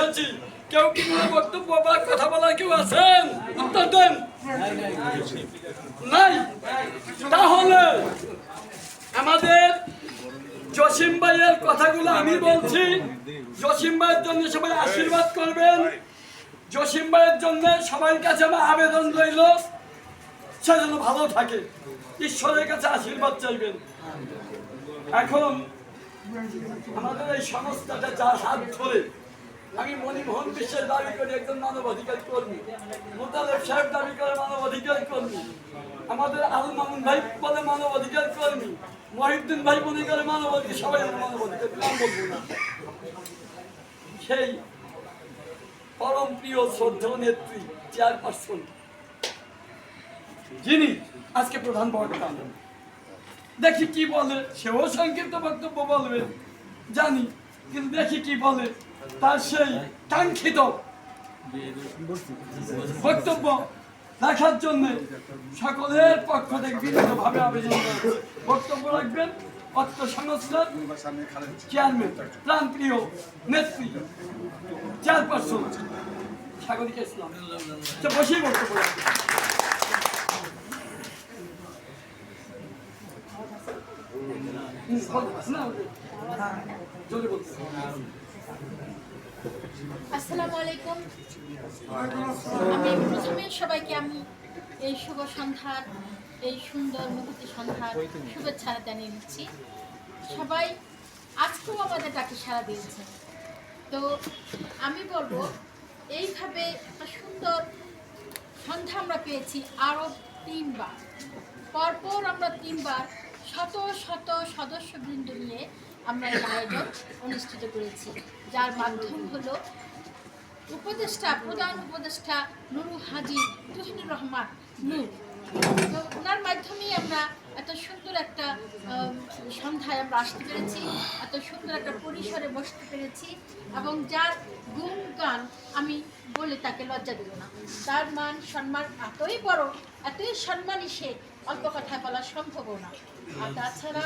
এসেছি কেউ কি কোনো বক্তব্য বা কথা বলার কেউ আছেন? উত্তর দেন। নাই। তাহলে আমাদের জসিম ভাইয়ের কথাগুলো আমি বলছি। জসিম ভাইয়ের জন্য সবাই আশীর্বাদ করবেন। জসিম ভাইয়ের জন্য সবার কাছে আমার আবেদন রইল। সে যেন ভালো থাকে। ঈশ্বরের কাছে আশীর্বাদ চাইবেন। এখন আমাদের এই সংস্থাটা যার হাত ধরে আমি মণিমোহন বিশ্বের দাবি করি, একজন মানবাধিকার কর্মী। মোতালেব সাহেব দাবি করে মানবাধিকার কর্মী। আমাদের আল মামুন ভাই বলে মানবাধিকার কর্মী। মহিউদ্দিন ভাই মনে করে মানবাধিকার, সবাই আমরা মানবাধিকার, নাম বলব না। সেই পরম প্রিয় শ্রদ্ধেয় নেত্রী, চেয়ারপারসন, যিনি আজকে প্রধান বক্তা। দেখি কি বলে, সেও সংক্ষিপ্ত বক্তব্য বলবে, জানি, কিন্তু দেখি কি বলে। তার সেই কাঙ্ক্ষিত বক্তব্য রাখার জন্য সকলের পক্ষ থেকে বিভিন্নভাবে আবেদন বক্তব্য রাখবেন অর্থ চেয়ারম্যান প্রাণপ্রিয় নেত্রী, চেয়ারপারসন ইসলাম। বসেই আসসালামু আলাইকুম। আমি প্রথমে সবাইকে আমি এই শুভ সন্ধ্যার এই সুন্দর মুহূর্তে সন্ধ্যার শুভেচ্ছা জানিয়ে দিচ্ছি। সবাই, আজকেও আমাদের ডাকে সাড়া দিয়েছে। তো আমি বলব, এইভাবে সুন্দর সন্ধ্যা আমরা পেয়েছি আরও তিনবার। পরপর আমরা তিনবার শত শত সদস্যবৃন্দ নিয়ে আমরা এই আয়োজন অনুষ্ঠিত করেছি, যার মাধ্যম হলো উপদেষ্টা, প্রধান উপদেষ্টা নুরু হাজি তুহিনুর রহমান নূর। তো ওনার মাধ্যমেই আমরা এত সুন্দর একটা সন্ধ্যায় আমরা আসতে পেরেছি, এত সুন্দর একটা পরিসরে বসতে পেরেছি, এবং যার গুণগান আমি বলে তাকে লজ্জা দেব না। তার মান সম্মান এতই বড়, এতই সম্মানই সে অল্প কথায় বলা সম্ভবও না। আর তাছাড়া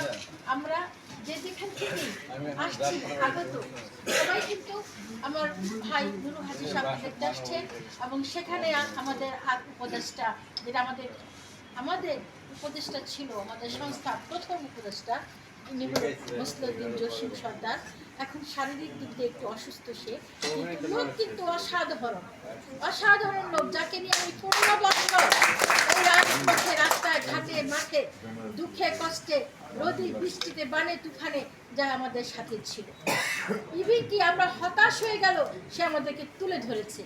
আমরা যেখান থেকে আসছি আগত, সবাই কিন্তু আমার ভাই নুরু হাজি সাহেব দেখতে আসছে এবং সেখানে আমাদের আর উপদেষ্টা, যেটা আমাদের আমাদের উপদেষ্টা ছিল, আমাদের সংস্থার প্রথম উপদেষ্টা মুসলিউদ্দিন জসিম সর্দার। এখন শারীরিক দিক দিয়ে একটু অসুস্থ সে লোক কিন্তু অসাধারণ অসাধারণ লোক, যাকে নিয়ে আমি পনেরো বছর রাস্তায় ঘাটে মাঠে দুঃখে কষ্টে রোদি বৃষ্টিতে বানে তুফানে যা আমাদের সাথে ছিল। ইভি কি আমরা হতাশ হয়ে গেল, সে আমাদেরকে তুলে ধরেছে।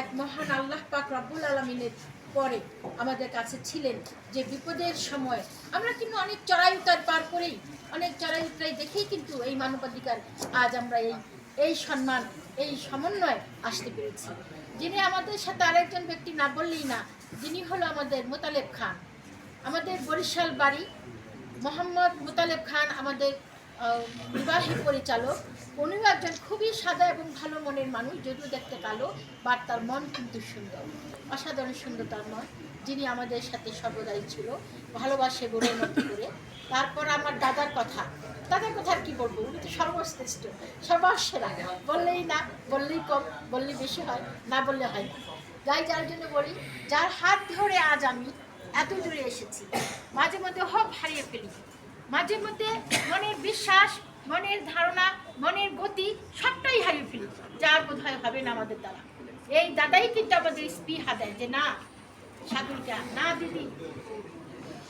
এক মহান আল্লাহ পাক রব্বুল আলমিনের পরে আমাদের কাছে ছিলেন যে বিপদের সময়। আমরা কিন্তু অনেক চড়াই উতার পার করেই, অনেক চড়াই উতরাই দেখেই কিন্তু এই মানবাধিকার আজ আমরা এই এই সম্মান, এই সমন্বয় আসতে পেরেছি। যিনি আমাদের সাথে আরেকজন ব্যক্তি না বললেই না, যিনি হলো আমাদের মোতালেব খান। আমাদের বরিশাল বাড়ি মোহাম্মদ মোতালেব খান আমাদের বিবাহী পরিচালক। উনিও একজন খুবই সাদা এবং ভালো মনের মানুষ, যদিও দেখতে কালো, বাট তার মন কিন্তু সুন্দর। অসাধারণ সুন্দর তার মন, যিনি আমাদের সাথে সর্বদাই ছিল। ভালোবাসে বোনের মতো করে। তারপর আমার দাদার কথা। দাদার কথা কি বলব? উনি তো সর্বশ্রেষ্ঠ। সর্বসেরা বললেই না, বললেই কম, বললেই বেশি হয়, না বললে হয় না। যাই, যার জন্য বলি, যার হাত ধরে আজ আমি এত দূরে এসেছি। মাঝে মধ্যে হক হারিয়ে ফেলি। মাঝে মধ্যে মনের বিশ্বাস, মনের ধারণা, মনের গতি সবটাই হারিয়ে ফেলি। যার বোধ হয় হবে না আমাদের দ্বারা। এই দাদাই কিন্তু আমাদের স্পৃহা দেয় যে, না সাধুটা না দিদি,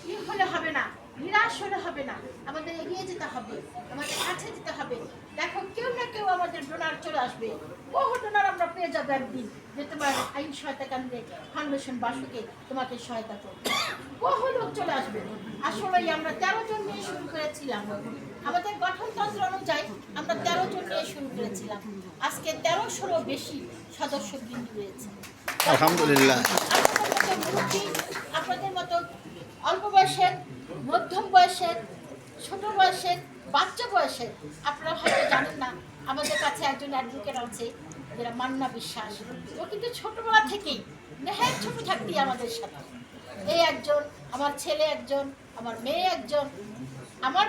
কি হলে হবে না? নিরাশ হলে হবে না। আমাদের এগিয়ে যেতে হবে আমাদের কাছে যেতে হবে। দেখো কেউ না কেউ আমাদের ডোনার চলে আসবে। বহু ডোনার আমরা পেয়ে যাব একদিন। যে তোমার আইন সহায়তা কেন্দ্রে ফাউন্ডেশন বাসুকে তোমাকে সহায়তা করবে। বহু লোক চলে আসবে। আসলেই আমরা তেরো জন নিয়ে শুরু করেছিলাম। আমাদের গঠনতন্ত্র অনুযায়ী আমরা তেরো জন নিয়ে শুরু করেছিলাম। আজকে তেরোশোরও বেশি সদস্য বৃন্দ রয়েছে। আলহামদুলিল্লাহ। আপনাদের মতো অল্প বয়সের মধ্যম বয়সের, ছোট বয়সের, বাচ্চা বয়সের, আপনারা হয়তো জানেন না, আমাদের কাছে একজন অ্যাডভোকেট আছে, যেটা মান্না বিশ্বাস। ও কিন্তু ছোটবেলা থেকেই নেহায় ছোট থাকতেই আমাদের সাথে। এই একজন, আমার ছেলে একজন, আমার মেয়ে একজন আমার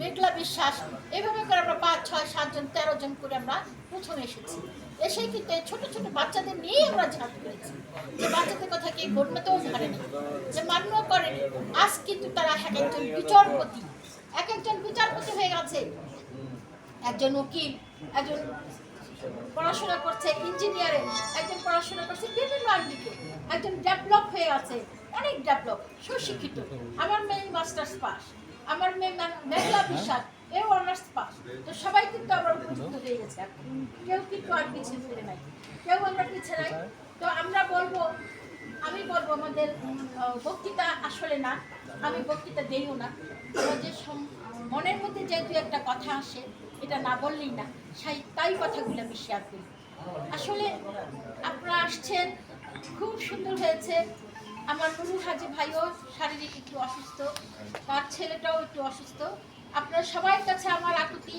মেঘলা বিশ্বাস এইভাবে করে আমরা পাঁচ, ছয় সাতজন তেরো জন করে আমরা প্রথমে এসেছি। এসে কিন্তু এই ছোট ছোট বাচ্চাদের নিয়েই আমরা ঝাঁপ করেছি যে বাচ্চাদের কথা কি গণ্যতেও ধরেনি, যে মান্য করেনি। আজ কিন্তু তারা এক একজন বিচারপতি। এক একজন বিচারপতি হয়ে গেছে। একজন উকিল, একজন পড়াশোনা করছে ইঞ্জিনিয়ারে, একজন পড়াশোনা করছে বিভিন্ন আঙ্গিকে একজন ডেভেলপ হয়ে আছে, অনেক ডেভেলপ, সুশিক্ষিত। আমার মেয়ে মাস্টার্স পাস। আমার মেয়ে মেঘলা বিশ্বাস এও অনার্স পাস। তো সবাই কিন্তু আমরা উপযুক্ত হয়ে গেছে। কেউ কিন্তু আর পিছিয়ে ফিরে নাই। কেউ আমরা পিছিয়ে নাই। তো আমরা বলব আমি বলব আমাদের বক্তৃতা আসলে না। আমি বক্তৃতা দেইও না। আমাদের মনের মধ্যে যেহেতু একটা কথা আসে এটা না বললেই না। সেই তাই কথাগুলো আমি শেয়ার করি। আসলে আপনারা আসছেন খুব সুন্দর হয়েছে। আমার নুরুল হাজি ভাইও শারীরিক একটু অসুস্থ, তার ছেলেটাও একটু অসুস্থ। আপনারা সবার কাছে আমার আকুতি,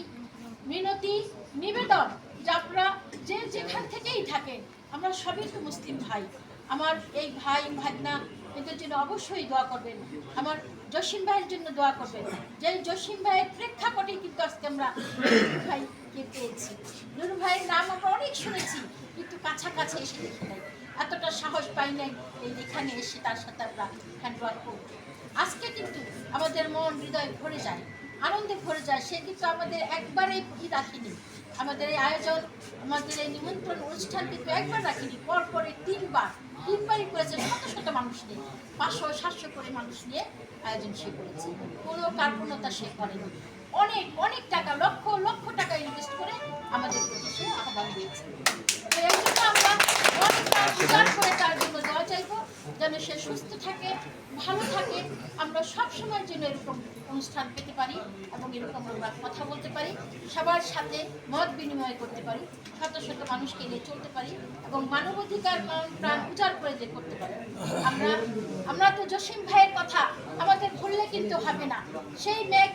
মিনতি, নিবেদন যে আপনারা যে যেখান থেকেই থাকেন, আমরা সবই তো মুসলিম ভাই। আমার এই ভাই, ভাগনা, এদের জন্য অবশ্যই দোয়া করবেন। আমার জসিম ভাইয়ের জন্য দোয়া করবেন। যে জসিম ভাইয়ের প্রেক্ষাপটে কিন্তু আজকে আমরা ভাইকে পেয়েছি। নুরু ভাইয়ের নাম আমরা অনেক শুনেছি, কিন্তু কাছাকাছি এসে দেখি নাই। এতটা সাহস পাই নাই এই এখানে এসে তার সাথে আমরা হ্যান্ডওয়ার্ক করব। আজকে কিন্তু আমাদের মন হৃদয় ভরে যায়, আনন্দে ভরে যায়। সে কিন্তু আমাদের একবারে কি রাখিনি। আমাদের এই আয়োজন, আমাদের এই নিমন্ত্রণ অনুষ্ঠান কিন্তু একবার রাখিনি পর পরে তিনবার, তিনবারই করেছে শত শত মানুষ নিয়ে, পাঁচশো, সাতশো করে মানুষ নিয়ে আয়োজন সে করেছে। কোনো কার্পণ্যতা সে করেনি। অনেক অনেক টাকা, লক্ষ লক্ষ টাকা ইনভেস্ট করে আমাদের প্রতি সে আহ্বান দিয়েছে। আমরা সবার সাথে মত বিনিময় করতে পারি, শত শত মানুষকে নিয়ে চলতে পারি এবং মানবাধিকার মন প্রাণ উজাড় করে যে করতে পারি। আমরা আমরা তো জসিম ভাইয়ের কথা আমাদের ভুললে কিন্তু হবে না। সেই মেঘ